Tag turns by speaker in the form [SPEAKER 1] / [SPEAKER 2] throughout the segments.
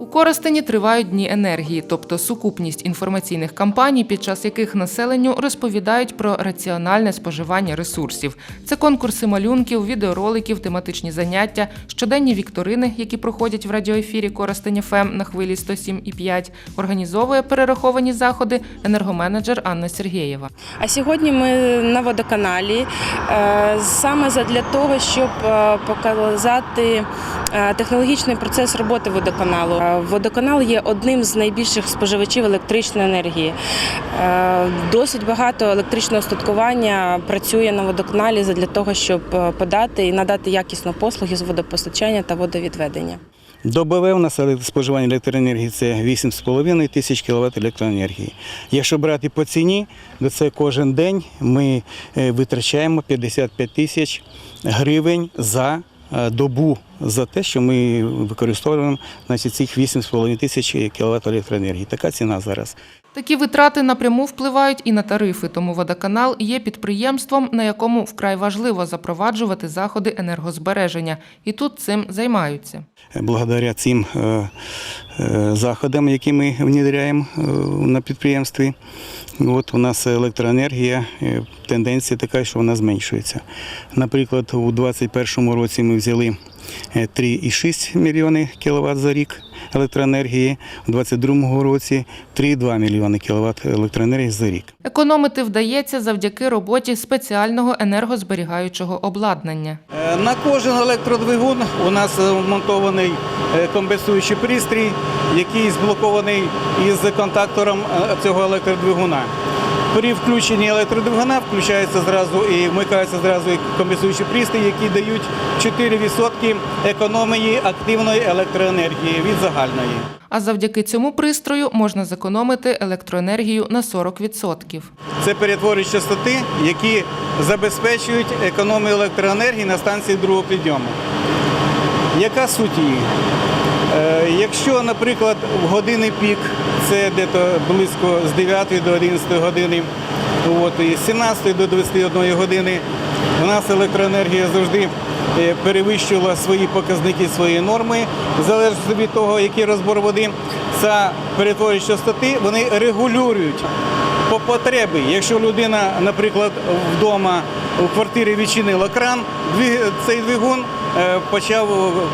[SPEAKER 1] У Коростені тривають дні енергії, тобто сукупність інформаційних кампаній, під час яких населенню розповідають про раціональне споживання ресурсів. Це конкурси малюнків, відеороликів, тематичні заняття, щоденні вікторини, які проходять в радіоефірі Коростень ФМ на хвилі 107,5, організовує перераховані заходи енергоменеджер Анна Сергєєва.
[SPEAKER 2] А сьогодні ми на водоканалі е, саме для того, щоб е, показати е, технологічний процес роботи водоканалу. Водоканал є одним з найбільших споживачів електричної енергії. Е, Досить багато електричного устаткування працює на водоканалі для того, щоб е, подати і надати якісну послуги з водопостачання та водовідведення.
[SPEAKER 3] Добове у нас споживання електроенергії це 8,5 тисяч кВт електроенергії. Якщо брати по ціні, то це кожен день ми е, витрачаємо 55 тисяч гривень за добу за те, що ми використовуємо значить, цих 8,5 тисяч кВт електроенергії. Така ціна зараз.
[SPEAKER 1] Такі витрати напряму впливають і на тарифи, тому водоканал є підприємством, на якому вкрай важливо запроваджувати заходи енергозбереження, і тут цим займаються.
[SPEAKER 3] благодаря цим е, е, заходам, які ми внедряємо е, на підприємстві. От у нас електроенергія, тенденція така, що вона зменшується. Наприклад, у 2021 році ми взяли е, 3,6 мільйони кВт за рік електроенергії, у 2022 році 3,2 мільйони кВт електроенергії за рік.
[SPEAKER 1] Економити вдається завдяки роботі спеціального енергозберігаючого обладнання.
[SPEAKER 3] Е, На кожен електродвигун у нас вмонтований е, компенсуючий пристрій, який зблокований із контактором е, цього електродвигуна. При включенні електродвигуна включається зразу і вмикається зразу і компенсуючий пристрій, які дають 4% економії активної електроенергії від загальної.
[SPEAKER 1] А завдяки цьому пристрою можна зекономити електроенергію на 40%.
[SPEAKER 3] Це перетворюють частоти, які забезпечують економію електроенергії на станції другого підйому. Яка суть її? Е, Якщо, наприклад, в години пік, це десь близько з 9 до 11 години, от, і з 17 до 21 години, у нас електроенергія завжди е, перевищувала свої показники, свої норми, залежно від того, який розбор води. Це перетворюють частоти, вони регулюють по потребі. Якщо людина, наприклад, вдома у квартирі відчинила кран, цей двигун почав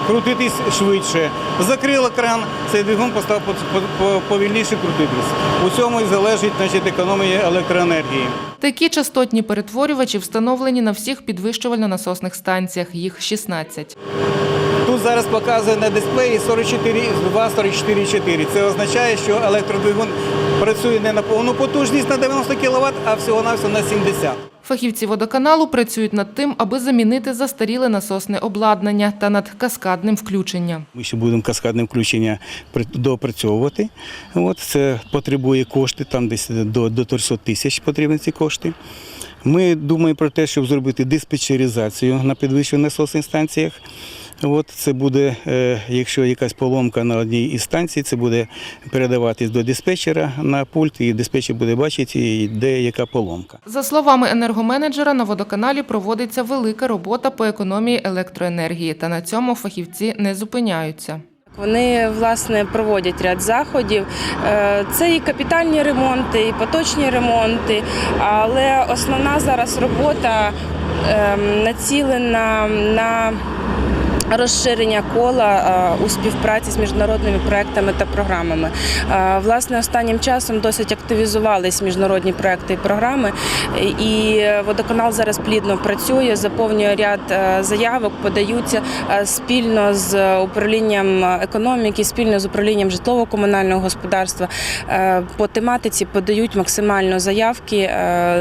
[SPEAKER 3] крутитись швидше. Закрила кран, цей двигун постав по- по- по- повільніше крутитись. У цьому і залежить значить, економія електроенергії.
[SPEAKER 1] Такі частотні перетворювачі встановлені на всіх підвищувально-насосних станціях, їх 16.
[SPEAKER 3] Тут зараз показує на дисплеї 44,2-44,4. Це означає, що електродвигун працює не на повну потужність на 90 кВт, а всього-навсього на 70.
[SPEAKER 1] Фахівці водоканалу працюють над тим, аби замінити застаріле насосне обладнання та над каскадним включенням.
[SPEAKER 3] Ми ще будемо каскадне включення допрацьовувати. От, це потребує кошти, там десь до, до 300 тисяч потрібні ці кошти. Ми думаємо про те, щоб зробити диспетчеризацію на підвищених насосних станціях. От, це буде, е, якщо якась поломка на одній із станцій, це буде передаватись до диспетчера на пульт, і диспетчер буде бачити, де яка поломка.
[SPEAKER 1] За словами енергоменеджера, на водоканалі проводиться велика робота по економії електроенергії, та на цьому фахівці не зупиняються.
[SPEAKER 2] Вони власне проводять ряд заходів. Е, Це і капітальні ремонти, і поточні ремонти. Але основна зараз робота ем, націлена на розширення кола е, у співпраці з міжнародними проектами та програмами. Е, Власне, останнім часом досить активізувались міжнародні проекти і програми, і водоканал зараз плідно працює, заповнює ряд е, заявок, подаються спільно з управлінням економіки, спільно з управлінням житлово-комунального господарства. По тематиці подають максимально заявки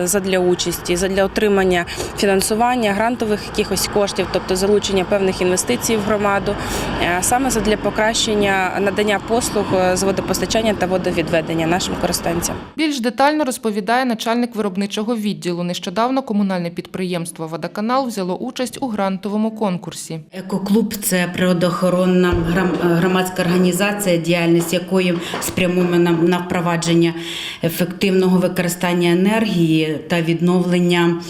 [SPEAKER 2] задля участі, задля отримання фінансування, грантових якихось коштів, тобто залучення певних інвестицій в громаду, е, саме задля покращення надання послуг е, з водопостачання та водовідведення нашим користенцям.
[SPEAKER 1] Більш детально розповідає начальник виробничого відділу. Нещодавно комунальне підприємство Водоканал взяло участь у грантовому конкурсі.
[SPEAKER 4] Екоклуб це природоохоронна громадська організація, діяльність якої спрямована на впровадження ефективного використання енергії та відновлення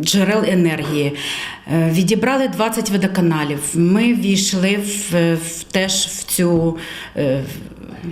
[SPEAKER 4] джерел енергії. Е, Відібрали 20 водоканалів. Ми війшли в, в теж в цю. е,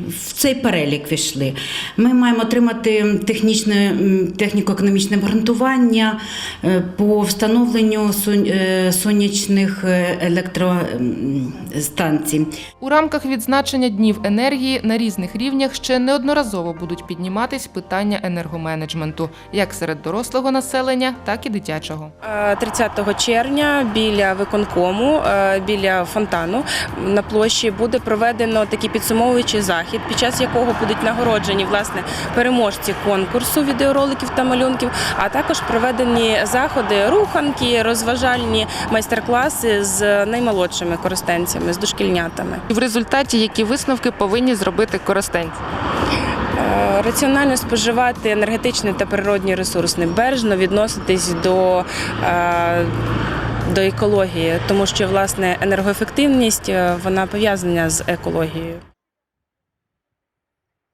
[SPEAKER 4] в цей перелік війшли. Ми маємо отримати технічне, техніко-економічне обґрунтування е, по встановленню е, сонячних е, електростанцій.
[SPEAKER 1] У рамках відзначення днів енергії на різних рівнях ще неодноразово будуть підніматись питання енергоменеджменту, як серед дорослого населення, так і дитячого.
[SPEAKER 2] Е, 30 червня біля виконкому, біля фонтану на площі буде проведено такий підсумовуючий захід, під час якого будуть нагороджені власне переможці конкурсу відеороликів та малюнків, а також проведені заходи, руханки, розважальні майстер-класи з наймолодшими користенцями, з дошкільнятами.
[SPEAKER 1] В результаті які висновки повинні зробити користенці.
[SPEAKER 2] Е, Раціонально споживати енергетичний та природній ресурс небережно відноситись до, е, до екології, тому що власне енергоефективність е, вона пов'язана з екологією.